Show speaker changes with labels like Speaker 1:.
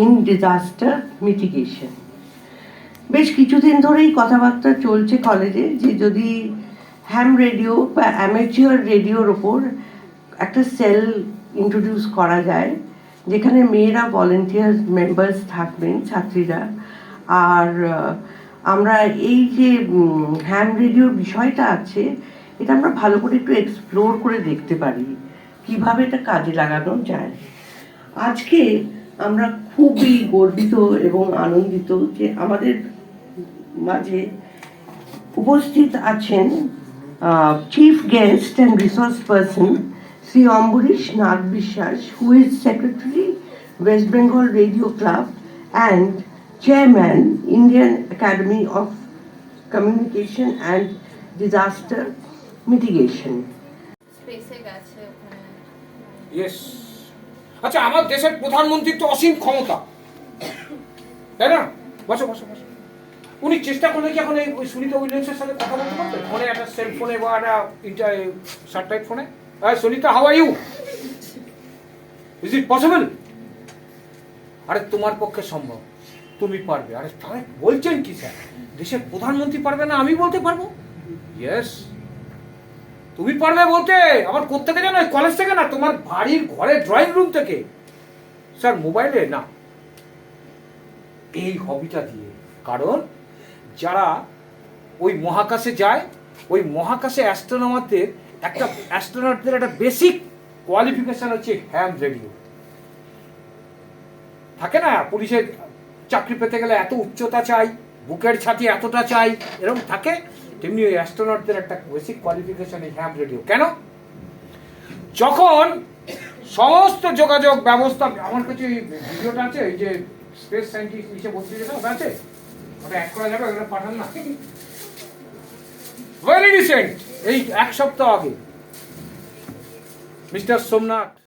Speaker 1: In disaster mitigation বেশ কিছুদিন ধরেই কথাবার্তা চলছে কলেজে যে যদি হ্যাম রেডিও বা অ্যামেচিওর রেডিওর ওপর একটা সেল ইন্ট্রোডিউস করা যায়, যেখানে মেয়েরা ভলেন্টিয়ার মেম্বার্স থাকবেন, ছাত্রীরা। আর আমরা এই যে হ্যাম রেডিওর বিষয়টা আছে, এটা আমরা ভালো করে একটু এক্সপ্লোর করে দেখতে পারি। কীভাবে এটা কাজে লাগানো যায়? আজকে আমরা খুবই গর্বিত এবং আনন্দিত যে আমাদের মাঝে উপস্থিত আছেন chief guest and resource person Shri Ambarish Nag Biswas who is secretary West Bengal radio club and chairman Indian academy of communication and disaster mitigation
Speaker 2: স্পেসে গেছে ওখানে।
Speaker 3: ইয়েস আচ্ছা আমার দেশের প্রধানমন্ত্রীর তো অসীম ক্ষমতা। তাই না? বসো বসো বসো। উনি চেষ্টা করলে কি এখন এই সুনিতা উইলিয়ামসের সাথে কথা বলতে পারবে? ফোনে একটা সেল ফোনে বা একটা ইন্টার স্যাটেলাইট ফোনে হ্যাঁ Sunita how are you is it possible আরে, তোমার পক্ষে সম্ভব। তুমি পারবে। আরে তাহলে বলছেন কি স্যার? দেশের প্রধানমন্ত্রী পারবে না, আমি বলতে পারব? ইয়েস তুমি পারবে বলতে? আবার কোথেকে জানো কলেজ থেকে না, তোমার বাড়ির ঘরের ড্রয়িং রুম থেকে। স্যার মোবাইলে না। এই হবিটা দিয়ে। কারণ, যারা ওই মহাকাশে যায়, ওই মহাকাশে অ্যাস্ট্রোনমারদের একটা অ্যাস্ট্রোনটদের একটা বেসিক কোয়ালিফিকেশন হচ্ছে হ্যাম রেডিও থাকে না, পুলিশের চাকরি পেতে গেলে এত উচ্চতা চাই, বুকের ছাতি এতটা চাই এরকম থাকে। তেমনি ওই অ্যাস্ট্রোনটদের একটা বেসিক কোয়ালিফিকেশন এই হ্যাম রেডিও কেন? যখন সমস্ত যোগাযোগ ব্যবস্থা, আমার কাছে ভিডিওটা আছে, এই যে স্পেস সায়েন্টিস্ট নিচে বলতে যেটা, ওটা আছে? ওটা এক করা যাবে, ওটা পাঠান না। ভেরি রিসেন্ট এই এক সপ্তাহ আগে। মিস্টার সোমনাথ